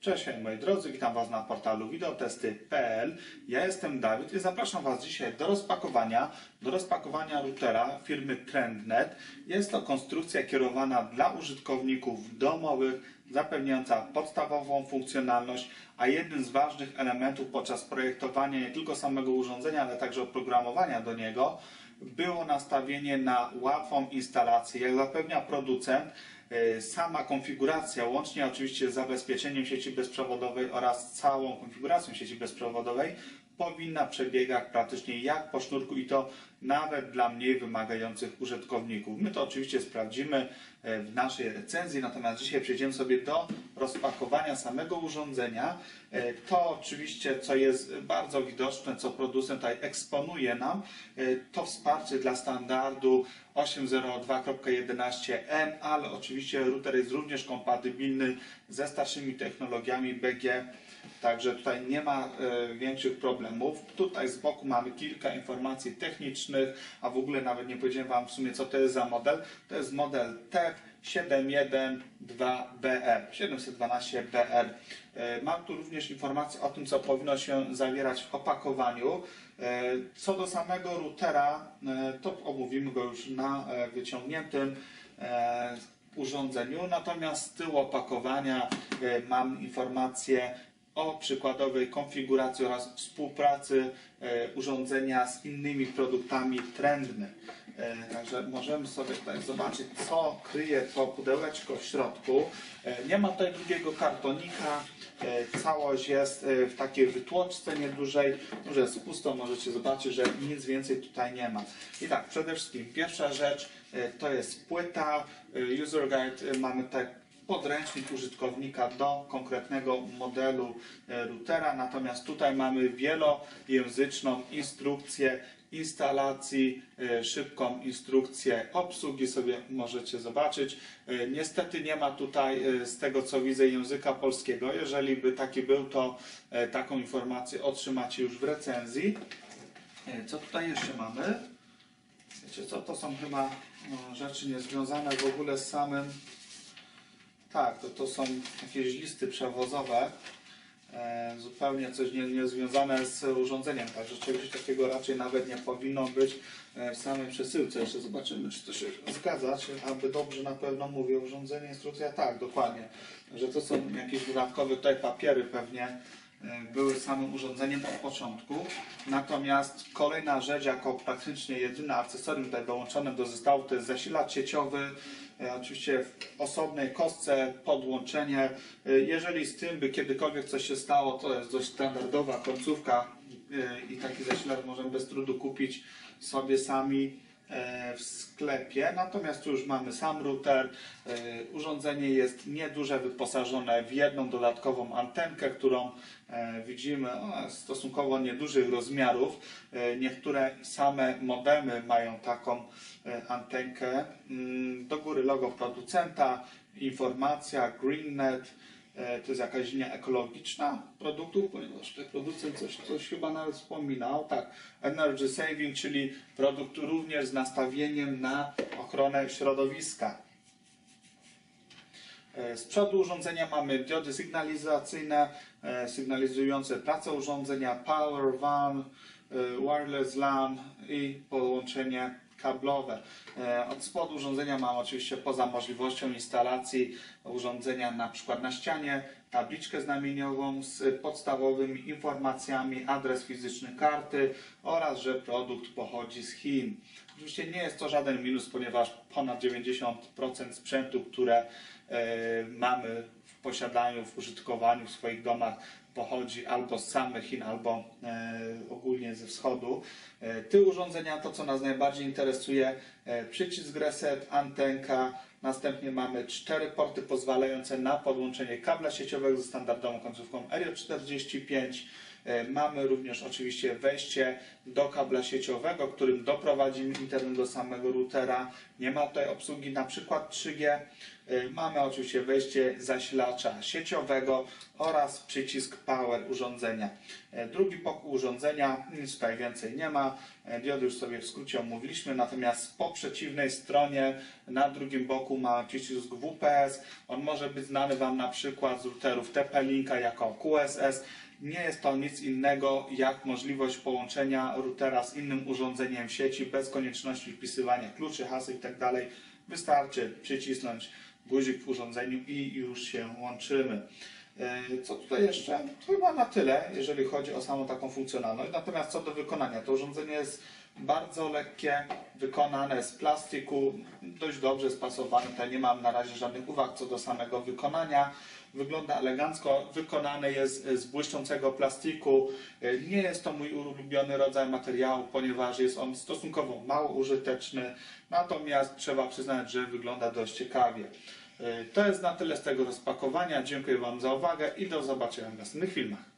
Cześć moi drodzy, witam Was na portalu wideotesty.pl. Ja jestem Dawid i zapraszam Was dzisiaj do rozpakowania, do rozpakowania routera firmy TrendNet. Jest to konstrukcja kierowana dla użytkowników domowych, zapewniająca podstawową funkcjonalność, a jednym z ważnych elementów podczas projektowania nie tylko samego urządzenia, ale także oprogramowania do niego było nastawienie na łatwą instalację. Jak zapewnia producent, y, sama konfiguracja, łącznie oczywiście z zabezpieczeniem sieci bezprzewodowej oraz całą konfiguracją sieci bezprzewodowej, powinna przebiegać praktycznie jak po sznurku i to nawet dla mniej wymagających użytkowników. My to oczywiście sprawdzimy e, w naszej recenzji, natomiast dzisiaj przejdziemy sobie do rozpakowania samego urządzenia. E, To oczywiście, co jest bardzo widoczne, co producent tutaj eksponuje nam, e, to wsparcie dla standardu 802.11n, ale oczywiście router jest również kompatybilny ze starszymi technologiami BG. Także tutaj nie ma większych problemów. Tutaj z boku mamy kilka informacji technicznych, a w ogóle nawet nie powiedziałem Wam w sumie co to jest za model. To jest model TEF712BR, 712BR. E, Mam tu również informacje o tym, co powinno się zawierać w opakowaniu. E, Co do samego routera, e, to omówimy go już na e, wyciągniętym urządzeniu, natomiast z tyłu opakowania mam informacje o przykładowej konfiguracji oraz współpracy e, urządzenia z innymi produktami trendny. E, Także możemy sobie tutaj zobaczyć, co kryje to pudełeczko w środku. E, Nie ma tutaj drugiego kartonika. Całość jest w takiej wytłoczce niedużej, że jest pusto, możecie zobaczyć, że nic więcej tutaj nie ma. I tak, przede wszystkim pierwsza rzecz to jest płyta, user guide, mamy tutaj podręcznik użytkownika do konkretnego modelu e, routera, natomiast tutaj mamy wielojęzyczną instrukcję instalacji, e, szybką instrukcję obsługi sobie możecie zobaczyć. E, Niestety nie ma tutaj z tego co widzę języka polskiego. Jeżeli by taki był, to taką informację otrzymacie już w recenzji. Co tutaj jeszcze mamy? Wiecie co, to są chyba no, rzeczy niezwiązane w ogóle z samym tak, to, to są jakieś listy przewozowe, e, zupełnie coś nie, niezwiązane z urządzeniem, także czegoś takiego raczej nawet nie powinno być e, w samej przesyłce. Jeszcze zobaczymy, czy to się zgadza, czy aby dobrze na pewno mówię, urządzenie, instrukcja, tak, dokładnie, że to są jakieś dodatkowe tutaj papiery pewnie, były samym urządzeniem od początku. Natomiast kolejna rzecz, jako praktycznie jedyne akcesorium tutaj dołączone do zestawu, to jest zasilacz sieciowy. E, Oczywiście w osobnej kostce podłączenie. E, Jeżeli z tym by kiedykolwiek coś się stało, to jest dość standardowa końcówka e, i taki zasilacz możemy bez trudu kupić sobie sami e, w sklepie. Natomiast tu już mamy sam router. E, Urządzenie jest nieduże, wyposażone w jedną dodatkową antenkę, którą e, widzimy ona stosunkowo niedużych rozmiarów. E, Niektóre same modemy mają taką e, antenkę. Mm, Do góry logo producenta, informacja GreenNet. E, To jest jakaś linia ekologiczna produktów, ponieważ tutaj producent coś, coś chyba nawet wspominał. Tak, Energy Saving, czyli produkt również z nastawieniem na ochronę środowiska. E, Z przodu urządzenia mamy diody sygnalizacyjne, e, sygnalizujące pracę urządzenia, power van, wireless LAN i połączenie kablowe. E, Od spodu urządzenia mam oczywiście poza możliwością instalacji urządzenia na przykład na ścianie tabliczkę znamieniową z podstawowymi informacjami, adres fizyczny karty oraz że produkt pochodzi z Chin. Oczywiście nie jest to żaden minus, ponieważ ponad 90% sprzętu, które e, mamy w posiadaniu, w użytkowaniu w swoich domach pochodzi albo z samych Chin, albo e, ogólnie ze wschodu. E, Tył urządzenia, to co nas najbardziej interesuje, e, przycisk reset, antenka, następnie mamy cztery porty pozwalające na podłączenie kabla sieciowego ze standardową końcówką RJ45, E, Mamy również oczywiście wejście do kabla sieciowego, którym doprowadzimy internet do samego routera. Nie ma tutaj obsługi na przykład 3G. E, Mamy oczywiście wejście zasilacza sieciowego oraz przycisk power urządzenia. E, Drugi pokój urządzenia, nic tutaj więcej nie ma. E, Diody już sobie w skrócie omówiliśmy, natomiast po przeciwnej stronie na drugim boku ma przycisk WPS. On może być znany Wam na przykład z routerów TP-Linka jako QSS. Nie jest to nic innego jak możliwość połączenia routera z innym urządzeniem sieci bez konieczności wpisywania kluczy, haseł itd. Wystarczy przycisnąć guzik w urządzeniu i już się łączymy. E, Co tutaj jeszcze? To chyba na tyle, jeżeli chodzi o samą taką funkcjonalność. Natomiast co do wykonania, to urządzenie jest bardzo lekkie, wykonane z plastiku, dość dobrze spasowane. Tutaj nie mam na razie żadnych uwag co do samego wykonania. Wygląda elegancko, wykonane jest z błyszczącego plastiku. Nie jest to mój ulubiony rodzaj materiału, ponieważ jest on stosunkowo mało użyteczny, natomiast trzeba przyznać, że wygląda dość ciekawie. E, To jest na tyle z tego rozpakowania. Dziękuję Wam za uwagę i do zobaczenia w następnych filmach.